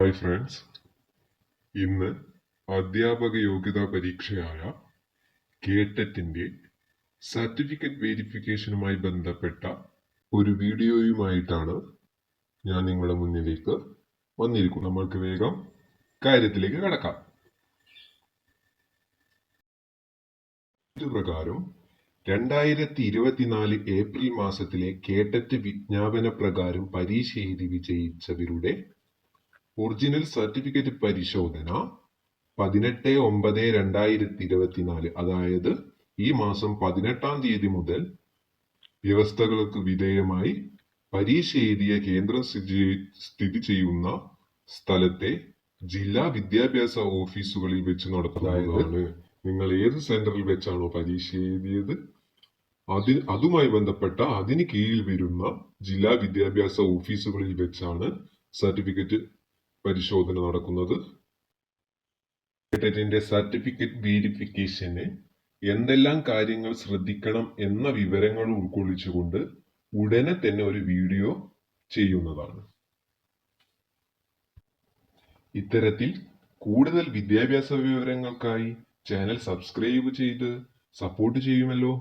Hi friends ഇന്ന് അധ്യാപക യോഗ്യതാ പരീക്ഷയായ കേട്ടറ്റിന്റെ സർട്ടിഫിക്കറ്റ് വെരിഫിക്കേഷനുമായി ബന്ധപ്പെട്ട ഒരു വീഡിയോയുമായിട്ടാണ് ഞാൻ നിങ്ങളുടെ മുന്നിലേക്ക് വന്നിരിക്കുന്നത്. നമ്മൾക്ക് വേഗം കാര്യത്തിലേക്ക് കടക്കാം. ഇതുപ്രകാരം രണ്ടായിരത്തി ഇരുപത്തിനാല് ഏപ്രിൽ മാസത്തിലെ കേട്ടറ്റ് വിജ്ഞാപന പ്രകാരം പരീക്ഷ എഴുതി വിജയിച്ചവരുടെ ഒറിജിനൽ സർട്ടിഫിക്കറ്റ് പരിശോധന പതിനെട്ട് ഒമ്പത് രണ്ടായിരത്തി ഇരുപത്തിനാല് അതായത് ഈ മാസം പതിനെട്ടാം തീയതി മുതൽ വ്യവസ്ഥകൾക്ക് വിധേയമായി പരീക്ഷ എഴുതിയ കേന്ദ്രം സ്ഥിതി ചെയ്യുന്ന സ്ഥലത്തെ ജില്ലാ വിദ്യാഭ്യാസ ഓഫീസുകളിൽ വെച്ച് നടത്തുന്നതാണ് നിങ്ങൾ ഏത് സെന്ററിൽ വെച്ചാണോ പരീക്ഷ എഴുതിയത്? അതി അതുമായി ബന്ധപ്പെട്ട അതിന് കീഴിൽ വരുന്ന ജില്ലാ വിദ്യാഭ്യാസ ഓഫീസുകളിൽ വെച്ചാണ് സർട്ടിഫിക്കറ്റ് പരിശോധന നടക്കുന്നത്. കേട്ടറ്റിന്റെ സർട്ടിഫിക്കറ്റ് വേരിഫിക്കേഷന് എന്തെല്ലാം കാര്യങ്ങൾ ശ്രദ്ധിക്കണം എന്ന വിവരങ്ങൾ ഉൾക്കൊള്ളിച്ചുകൊണ്ട് ഉടനെ തന്നെ ഒരു വീഡിയോ ചെയ്യുന്നതാണ്. ഇത്തരത്തിൽ കൂടുതൽ വിദ്യാഭ്യാസ വിവരങ്ങൾക്കായി ചാനൽ സബ്സ്ക്രൈബ് ചെയ്ത് സപ്പോർട്ട് ചെയ്യുമല്ലോ.